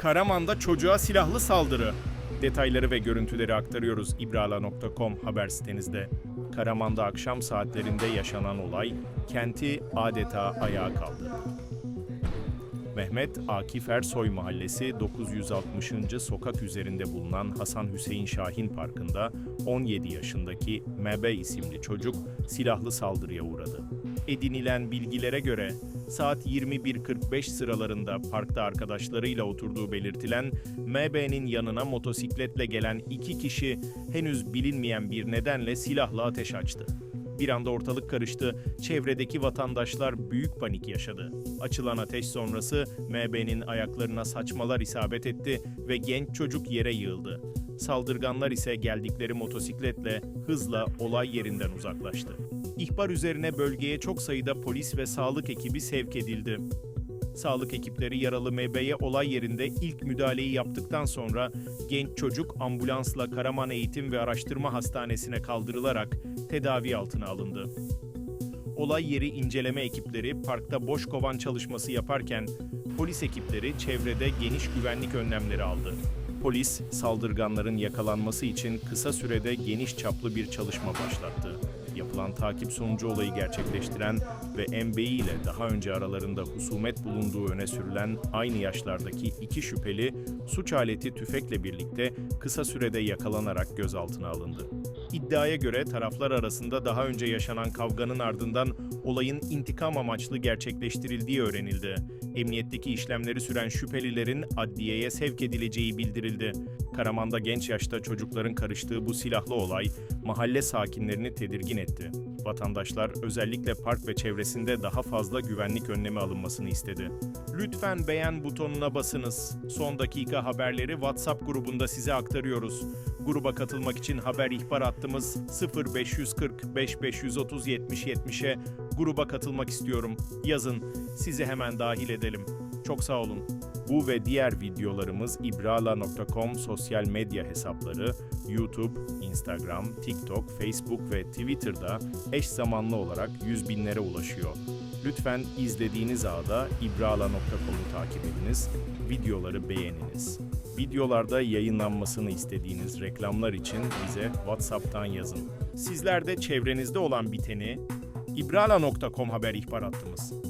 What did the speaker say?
Karaman'da çocuğa silahlı saldırı. Detayları ve görüntüleri aktarıyoruz ibrala.com haber sitemizde. Karaman'da akşam saatlerinde yaşanan olay kenti adeta ayağa kaldırdı. Mehmet Akif Ersoy Mahallesi 960. sokak üzerinde bulunan Hasan Hüseyin Şahin Parkı'nda 17 yaşındaki MB isimli çocuk silahlı saldırıya uğradı. Edinilen bilgilere göre saat 21.45 sıralarında parkta arkadaşlarıyla oturduğu belirtilen MB'nin yanına motosikletle gelen iki kişi henüz bilinmeyen bir nedenle silahla ateş açtı. Bir anda ortalık karıştı, çevredeki vatandaşlar büyük panik yaşadı. Açılan ateş sonrası MB'nin ayaklarına saçmalar isabet etti ve genç çocuk yere yığıldı. Saldırganlar ise geldikleri motosikletle hızla olay yerinden uzaklaştı. İhbar üzerine bölgeye çok sayıda polis ve sağlık ekibi sevk edildi. Sağlık ekipleri yaralı MB'ye olay yerinde ilk müdahaleyi yaptıktan sonra genç çocuk ambulansla Karaman Eğitim ve Araştırma Hastanesi'ne kaldırılarak tedavi altına alındı. Olay yeri inceleme ekipleri parkta boş kovan çalışması yaparken polis ekipleri çevrede geniş güvenlik önlemleri aldı. Polis saldırganların yakalanması için kısa sürede geniş çaplı bir çalışma başlattı. Yapılan takip sonucu olayı gerçekleştiren ve MBI ile daha önce aralarında husumet bulunduğu öne sürülen aynı yaşlardaki iki şüpheli suç aleti tüfekle birlikte kısa sürede yakalanarak gözaltına alındı. İddiaya göre taraflar arasında daha önce yaşanan kavganın ardından olayın intikam amaçlı gerçekleştirildiği öğrenildi. Emniyetteki işlemleri süren şüphelilerin adliyeye sevk edileceği bildirildi. Karaman'da genç yaşta çocukların karıştığı bu silahlı olay mahalle sakinlerini tedirgin etti. Vatandaşlar özellikle park ve çevresinde daha fazla güvenlik önlemi alınmasını istedi. Lütfen beğen butonuna basınız. Son dakika haberleri WhatsApp grubunda size aktarıyoruz. Gruba katılmak için haber ihbar hattımız 0540 5530 70 70'e gruba katılmak istiyorum. Yazın. Sizi hemen dahil edelim. Çok sağ olun. Bu ve diğer videolarımız ibrala.com sosyal medya hesapları, YouTube, Instagram, TikTok, Facebook ve Twitter'da eş zamanlı olarak yüz binlere ulaşıyor. Lütfen izlediğiniz ağda ibrala.com'u takip ediniz, videoları beğeniniz. Videolarda yayınlanmasını istediğiniz reklamlar için bize WhatsApp'tan yazın. Sizler de çevrenizde olan biteni ibrala.com haber ihbar hattımız